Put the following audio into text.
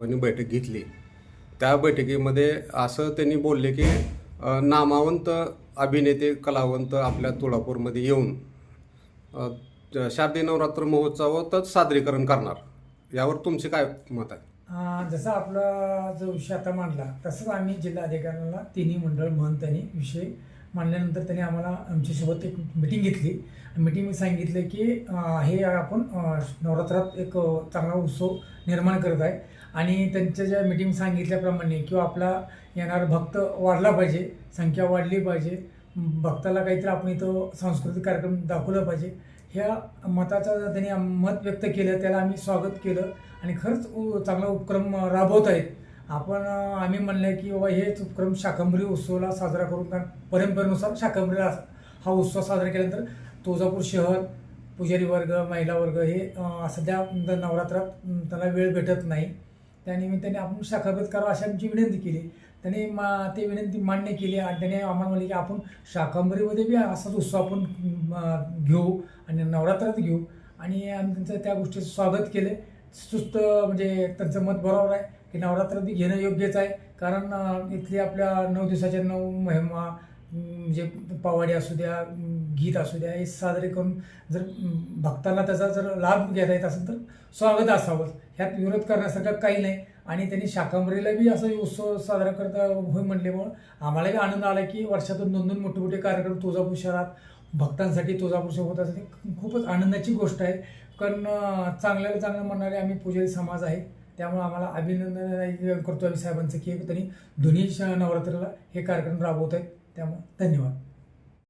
बैठक घेतली. त्या बैठकीमध्ये असं त्यांनी बोलले की नामावंत अभिनेते कलावंत आपल्या तुळापूरमध्ये येऊन शारदी शारदीय नवरात्र महोत्सवातच सादरीकरण करणार. यावर तुमचे काय मत आहे? जसं जसा आपला जो विषय आता मांडला तसंच आम्ही जिल्हाधिकाऱ्यांना तिन्ही मंडळ म्हणून त्यांनी विषय मांडल्यानंतर त्यांनी आम्हाला आमच्यासोबत एक मिटिंग घेतली. मिटिंगमध्ये सांगितलं की हे आपण नवरात्रात एक चांगला उत्सव निर्माण करत आहे. आणि त्यांच्या ज्या मिटिंग सांगितल्याप्रमाणे किंवा आपला येणार भक्त वाढला पाहिजे संख्या वाढली पाहिजे भक्ताला काहीतरी आपण इथं सांस्कृतिक कार्यक्रम दाखवला पाहिजे ह्या मताचा त्यांनी मत व्यक्त केलं त्याला आम्ही स्वागत केलं. आणि खरंच उ- चांगला उपक्रम राबवत आहेत. आपण आम्ही म्हणलं की बाबा हेच उपक्रम शाकंभरी उत्सवाला साजरा करून कारण परंपरेनुसार शाकंभरीला हा उत्सव साजरा केल्यानंतर तुळजापूर शहर पुजारी वर्ग महिला वर्ग हे सध्या नवरात्रात त्यांना त्याला वेळ भेटत नाही. त्यानिमित्ताने आपण शाखाभेद करावा अशी आमची विनंती केली. त्याने मा ते विनंती मान्य केली आणि त्याने आम्हाला म्हणले की आपण शाकांबरीमध्ये बी असाच उत्सव आपण घेऊ आणि नवरात्रात घेऊ. आणि आम्ही त्यांचं त्या गोष्टीचं स्वागत केलं सुस्त म्हणजे त्यांचं मत बरोबर आहे. की नवरात्र घेणं योग्यच आहे. कारण इथली आपल्या नऊ दिवसाच्या नऊ महिमा म्हणजे पवाडी असू द्या गीत असू द्या हे साजरे करून जर भक्तांना त्याचा जर लाभ घेता येत असेल तर स्वागत असावं. ह्यात विरोध करण्यासारखं काही नाही. आणि त्यांनी शाकांबरीला बी असं उत्सव साजरा करता होय म्हटल्यामुळं आम्हाला बी आनंद आला की वर्षातून दोन दोन मोठे मोठे कार्यक्रम तुळजापूर शहरात भक्तांसाठी तुळजापूर शहर होत असते खूपच आनंदाची गोष्ट आहे. कारण चांगल्याला चांगलं म्हणणारे आम्ही पुजारी समाज आहे. त्यामुळे आम्हाला अभिनंदन करतो आम्ही साहेबांचं की त्यांनी दोन्ही श- नवरात्राला हे कार्यक्रम राबवत आहेत त्यामुळे धन्यवाद.